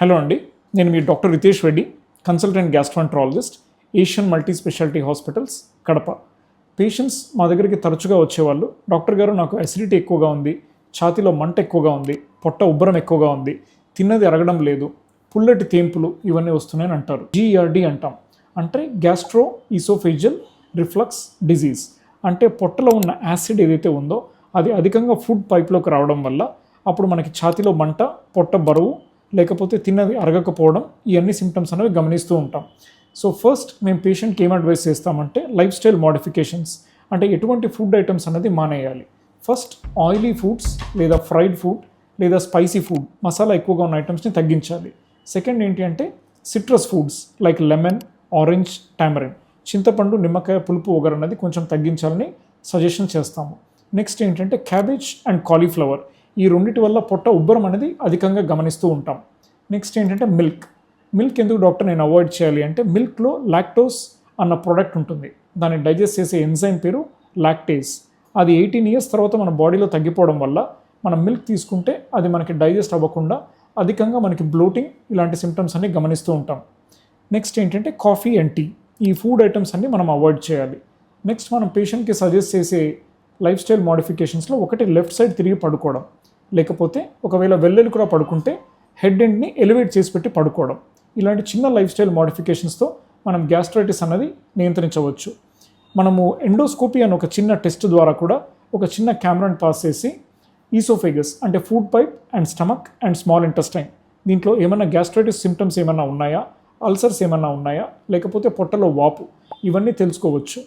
Hello అండి నేను మీ doctor Ritesh Reddy consultant gastroenterologist Asian multi speciality hospitals Kadapa. Patients మా దగ్గరికి తరచుగా వచ్చేవాళ్ళు డాక్టర్ గారు నాకు అసిడిటీ ఎక్కువగా ఉంది ఛాతీలో మంట ఎక్కువగా ఉంది పొట్ట ఉబ్బరం ఎక్కువగా ఉంది తిన్నది అరగడం లేదు పుల్లటి తేంపులు ఇవన్నీ వస్తున్నాయని అంటారు. జీఆర్డి అంటాం. అంటే గ్యాస్ట్రో ఈసోఫేజియల్ రిఫ్లక్స్ డిజీజ్ అంటే పొట్టలో ఉన్న యాసిడ్ ఏదైతే ఉందో అది అధికంగా ఫుడ్ పైప్లోకి రావడం వల్ల అప్పుడు మనకి ఛాతీలో మంట పొట్ట బరువు లేకపోతే తిన్నది అరగకపోవడం ఇవన్నీ సిమ్టమ్స్ అనేవి గమనిస్తూ ఉంటాం. సో ఫస్ట్ మేము పేషెంట్కి ఏం అడ్వైస్ చేస్తామంటే లైఫ్ స్టైల్ మోడిఫికేషన్స్ అంటే ఎటువంటి ఫుడ్ ఐటమ్స్ అనేది మానేయాలి. ఫస్ట్ ఆయిలీ ఫుడ్స్ లేదా ఫ్రైడ్ ఫుడ్ లేదా స్పైసీ ఫుడ్ మసాలా ఎక్కువగా ఉన్న ఐటమ్స్ని తగ్గించాలి. సెకండ్ ఏంటి అంటే citrus foods like lemon orange tamarind చింతపండు నిమ్మకాయ పులుపు వగర్ అనేది కొంచెం తగ్గించాలని సజెషన్ చేస్తాము. నెక్స్ట్ ఏంటంటే క్యాబేజ్ అండ్ కాలీఫ్లవర్ ఈ రెండింటి వల్ల పొట్ట ఉబ్బరం అనేది అధికంగా గమనిస్తూ ఉంటాం. నెక్స్ట్ ఏంటంటే మిల్క్ మిల్క్ ఎందుకు డాక్టర్ నేను అవాయిడ్ చేయాలి అంటే మిల్క్లో లాక్టోస్ అన్న ప్రోడక్ట్ ఉంటుంది. దాన్ని డైజెస్ట్ చేసే ఎంజైమ్ పేరు లాక్టేజ్ అది ఎయిటీన్ ఇయర్స్ తర్వాత మన బాడీలో తగ్గిపోవడం వల్ల మనం మిల్క్ తీసుకుంటే అది మనకి డైజెస్ట్ అవ్వకుండా అధికంగా మనకి బ్లోటింగ్ ఇలాంటి సిమ్టమ్స్ అన్ని గమనిస్తూ ఉంటాం. నెక్స్ట్ ఏంటంటే కాఫీ అండ్ టీ ఈ ఫుడ్ ఐటమ్స్ అన్ని మనం అవాయిడ్ చేయాలి. నెక్స్ట్ మనం పేషెంట్కి సజెస్ట్ చేసే లైఫ్ స్టైల్ మోడిఫికేషన్స్లో ఒకటి లెఫ్ట్ సైడ్ తిరిగి పడుకోవడం. లేకపోతే ఒకవేళ వెల్లెలు కూడా పడుకుంటే హెడ్ ఎండ్ని ఎలివేట్ చేసి పెట్టి పడుకోవడం. ఇలాంటి చిన్న లైఫ్ స్టైల్ మోడిఫికేషన్స్తో మనం గ్యాస్ట్రైటిస్ అనేది నియంత్రించవచ్చు. మనము ఎండోస్కోపీ అని ఒక చిన్న టెస్ట్ ద్వారా కూడా ఒక చిన్న కెమెరాని పాస్ చేసి ఈసోఫేగస్ అంటే food pipe and stomach and small intestine దీంట్లో ఏమైనా గ్యాస్ట్రైటిస్ సిమ్టమ్స్ ఏమైనా ఉన్నాయా? అల్సర్స్ ఏమైనా ఉన్నాయా? లేకపోతే పొట్టలో వాపు? ఇవన్నీ తెలుసుకోవచ్చు.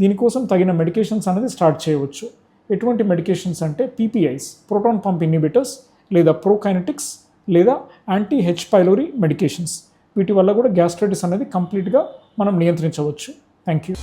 దీనికోసం తగిన మెడికేషన్స్ అనేది స్టార్ట్ చేయవచ్చు. ఎటువంటి మెడికేషన్స్ అంటే పీపీఐస్ ప్రోటాన్ పంప్ ఇన్హిబిటర్స్ లేదా ప్రోకైనటిక్స్ లేదా యాంటీ హెచ్ పైలోరీ మెడికేషన్స్ వీటి వల్ల కూడా గ్యాస్ట్రైటిస్ అనేది కంప్లీట్గా మనం నియంత్రించవచ్చు. Thank you